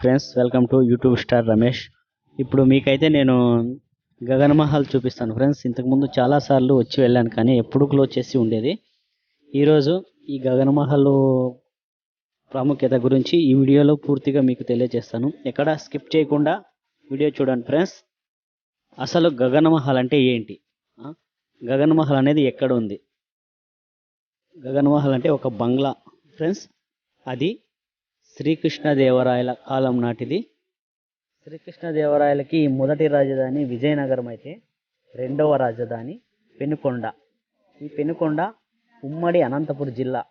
Friends welcome to YouTube star Ramesh ఇప్పుడు మీకైతే నేను గగనమహల్ చూపిస్తాను. ఫ్రెండ్స్ ఇంతకుముందు చాలాసార్లు వచ్చి వెళ్ళాను కానీ ఎప్పుడు క్లోజ్ చేసి ఉండేది. ఈరోజు ఈ గగనమహల్ ప్రాముఖ్యత గురించి ఈ వీడియోలో పూర్తిగా మీకు తెలియజేస్తాను. ఎక్కడ స్కిప్ చేయకుండా వీడియో చూడండి ఫ్రెండ్స్ అసలు గగనమహల్ అంటే ఏంటి? గగనమహల్ అనేది ఎక్కడ ఉంది? గగనమహల్ అంటే ఒక బంగ్లా ఫ్రెండ్స్ అది శ్రీకృష్ణదేవరాయల కాలం నాటిది. శ్రీకృష్ణదేవరాయలకి మొదటి రాజధాని విజయనగరం అయితే రెండవ రాజధాని పెనుకొండ. ఈ పెనుకొండ ఉమ్మడి అనంతపురం జిల్లా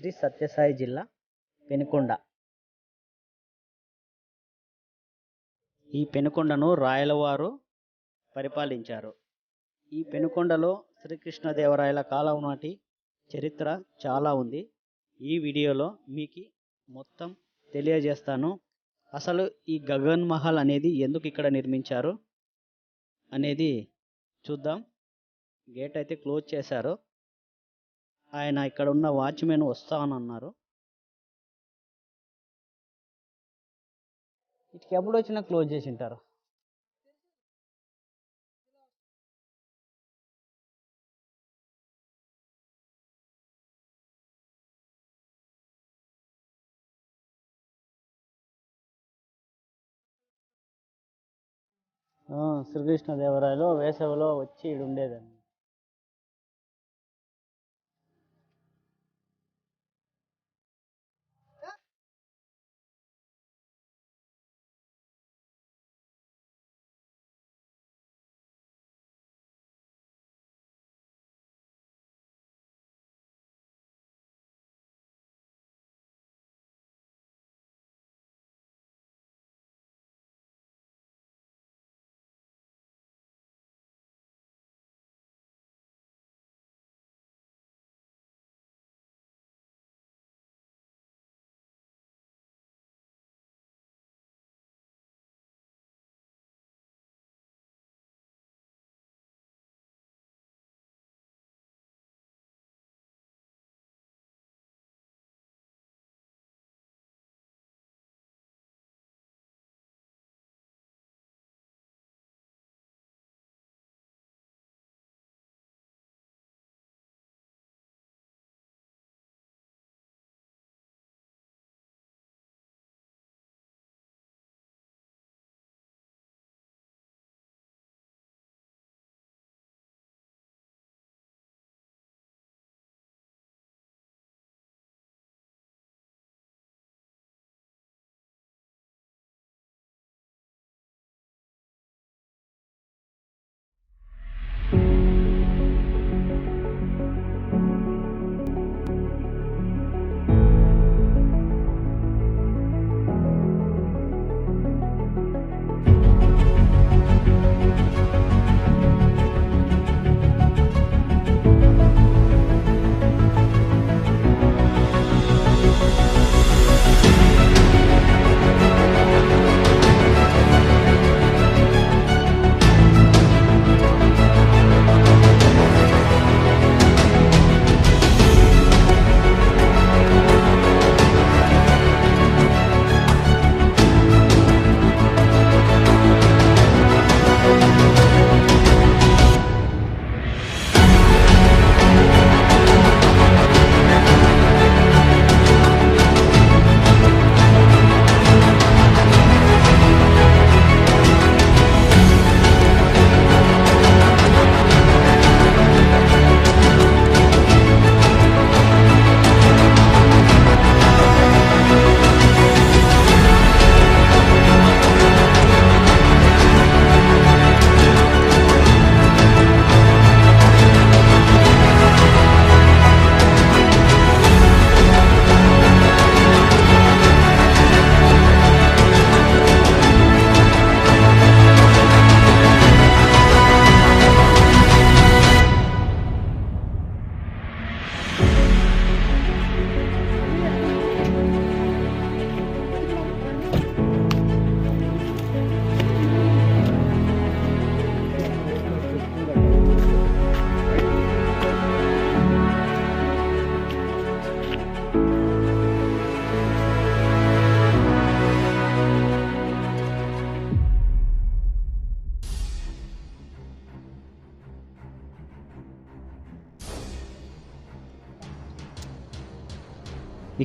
శ్రీ సత్యసాయి జిల్లా పెనుకొండ. ఈ పెనుకొండను రాయలవారు పరిపాలించారు. ఈ పెనుకొండలో శ్రీకృష్ణదేవరాయల కాలం నాటి చరిత్ర చాలా ఉంది. ఈ వీడియోలో మీకు మొత్తం తెలియజేస్తాను. అసలు ఈ గగన్ మహల్ అనేది ఎందుకు ఇక్కడ నిర్మించారు అనేది చూద్దాం. గేట్ అయితే క్లోజ్ చేశారు. ఆయన ఇక్కడ ఉన్న వాచ్మెన్ వస్తానన్నారు ఇటుకి ఎప్పుడు వచ్చినా క్లోజ్ చేసి ఉంటారు. శ్రీకృష్ణదేవరాయలు వేసవిలో వచ్చి ఈడుండేదండి.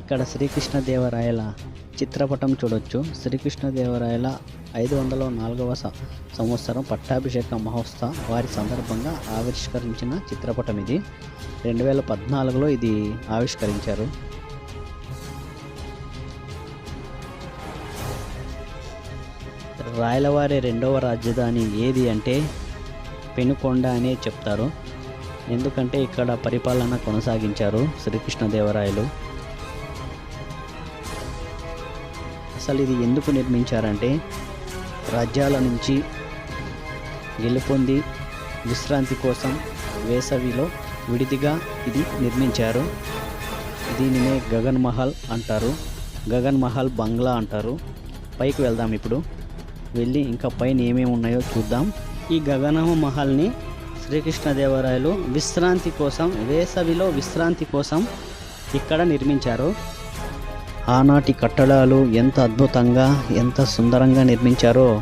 ఇక్కడ శ్రీకృష్ణదేవరాయల చిత్రపటం చూడొచ్చు. శ్రీకృష్ణదేవరాయల ఐదు వందల నాలుగవ సంవత్సరం పట్టాభిషేక మహోత్సవ వారి సందర్భంగా ఆవిష్కరించిన చిత్రపటం ఇది రెండు వేల పద్నాలుగులో ఇది ఆవిష్కరించారు. రాయలవారి రెండవ రాజధాని ఏది అంటే పెనుకొండ అనే చెప్తారు. ఎందుకంటే ఇక్కడ పరిపాలన కొనసాగించారు శ్రీకృష్ణదేవరాయలు. అసలు ఇది ఎందుకు నిర్మించారంటే రాజ్యాల నుంచి గెలుపొంది విశ్రాంతి కోసం వేసవిలో విడిదిగా ఇది నిర్మించారు. దీనినే గగన్ మహల్ అంటారు. గగన్ మహల్ బంగ్లా అంటారు. పైకి వెళ్దాం ఇప్పుడు. వెళ్ళి ఇంకా పైన ఏమేమి ఉన్నాయో చూద్దాం. ఈ గగన మహల్ని శ్రీకృష్ణదేవరాయలు విశ్రాంతి కోసం వేసవిలో విశ్రాంతి కోసం ఇక్కడ నిర్మించారు. ఆనాటి కట్టడాలు ఎంత అద్భుతంగా ఎంత సుందరంగా నిర్మించారో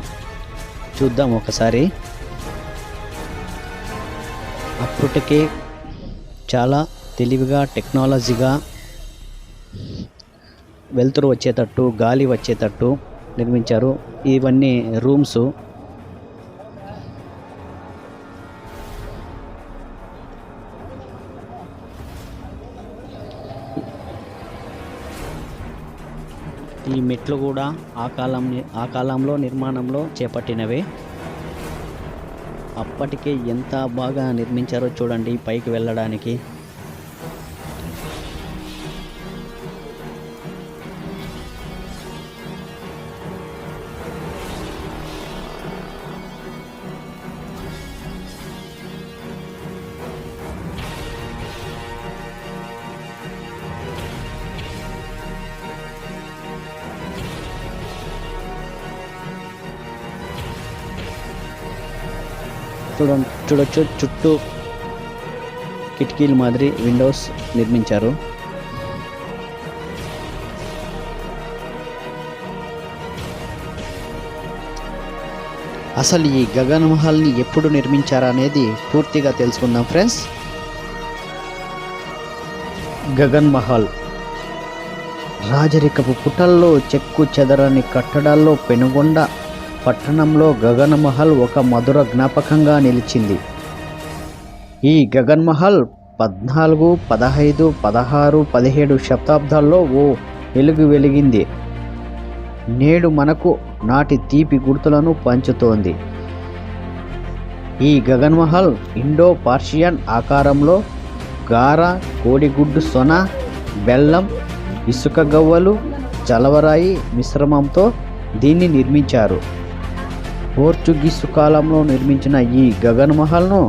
చూద్దాం ఒకసారి. అప్పటికే చాలా తెలివిగా టెక్నాలజీగా వెలుతురు వచ్చేటట్టు గాలి వచ్చేటట్టు నిర్మించారు. ఇవన్నీ రూమ్స్ ఈ మెట్లు కూడా ఆ కాలం ఆ కాలంలో నిర్మాణంలో చేపట్టినవే. అప్పటికే ఎంత బాగా నిర్మించారో చూడండి పైకి వెళ్ళడానికి. చూడ చూడొచ్చు. చుట్టూ కిటికీలు మాదిరి విండోస్ నిర్మించారు. అసలు ఈ గగన్ మహల్ని ఎప్పుడు నిర్మించారనేది పూర్తిగా తెలుసుకుందాం ఫ్రెండ్స్ గగన్ మహల్ రాజరికపు పుటల్లో చెక్కు చెదరని కట్టడాల్లో పెనుగొండ పట్టణంలో గగన్మహల్ ఒక మధుర జ్ఞాపకంగా నిలిచింది. ఈ గగన్మహల్ పద్నాలుగు పదహైదు పదహారు పదిహేడు శతాబ్దాల్లో ఓ వెలుగు వెలిగింది. నేడు మనకు నాటి తీపి గుర్తులను పంచుతోంది. ఈ గగన్మహల్ ఇండో పార్షియన్ ఆకారంలో గార కోడిగుడ్డు సొన బెల్లం ఇసుక గవ్వలు చలవరాయి మిశ్రమంతో దీన్ని నిర్మించారు. పోర్చుగీసు కాలంలో నిర్మించిన ఈ గగన్ మహల్ను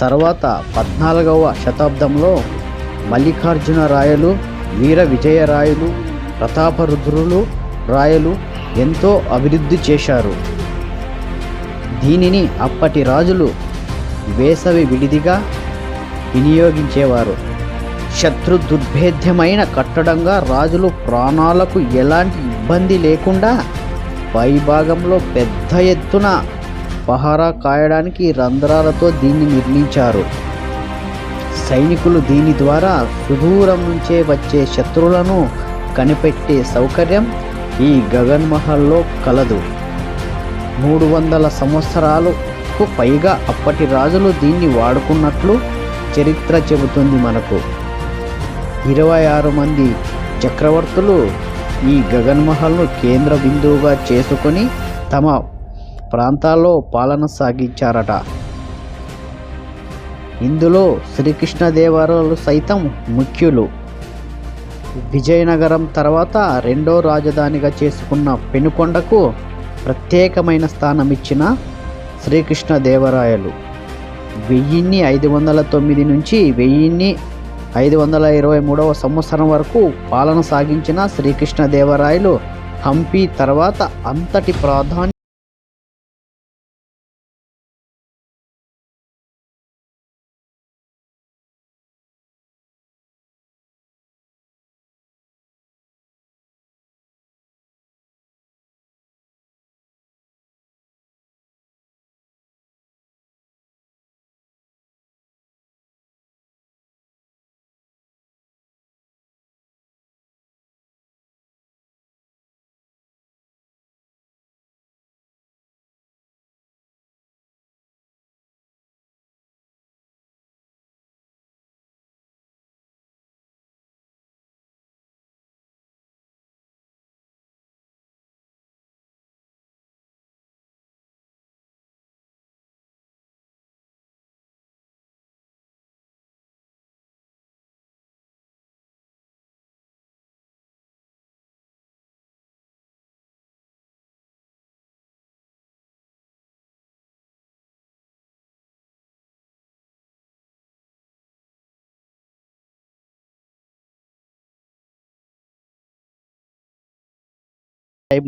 తర్వాత పద్నాలుగవ శతాబ్దంలో మల్లికార్జున రాయలు వీర విజయరాయలు ప్రతాపరుద్రులు రాయలు ఎంతో అభివృద్ధి చేశారు. దీనిని అప్పటి రాజులు వేసవి విడిదిగా వినియోగించేవారు. శత్రు దుర్భేద్యమైన కట్టడంగా రాజులు ప్రాణాలకు ఎలాంటి ఇబ్బంది లేకుండా పైభాగంలో పెద్ద ఎత్తున పహారా కాయడానికి రంధ్రాలతో దీన్ని నిర్మించారు. సైనికులు దీని ద్వారా సుదూరం నుంచే వచ్చే శత్రువులను కనిపెట్టే సౌకర్యం ఈ గగన్ మహల్లో కలదు. మూడు వందల సంవత్సరాలకు పైగా అప్పటి రాజులు దీన్ని వాడుకున్నట్లు చరిత్ర చెబుతుంది మనకు. ఇరవై ఆరు మంది చక్రవర్తులు ఈ గగన్మహల్ను కేంద్ర బిందువుగా చేసుకొని తమ ప్రాంతాల్లో పాలన సాగించారట. ఇందులో శ్రీకృష్ణదేవరాయలు సైతం ముఖ్యులు. విజయనగరం తర్వాత రెండో రాజధానిగా చేసుకున్న పెనుకొండకు ప్రత్యేకమైన స్థానం ఇచ్చిన శ్రీకృష్ణదేవరాయలు వెయ్యిన్ని ఐదు వందల తొమ్మిది నుంచి వెయ్యిన్ని ఐదు వందల ఇరవై మూడవ సంవత్సరం వరకు పాలన సాగించిన శ్రీకృష్ణదేవరాయలు హంపి తర్వాత అంతటి ప్రాధాన్య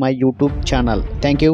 my YouTube channel thank you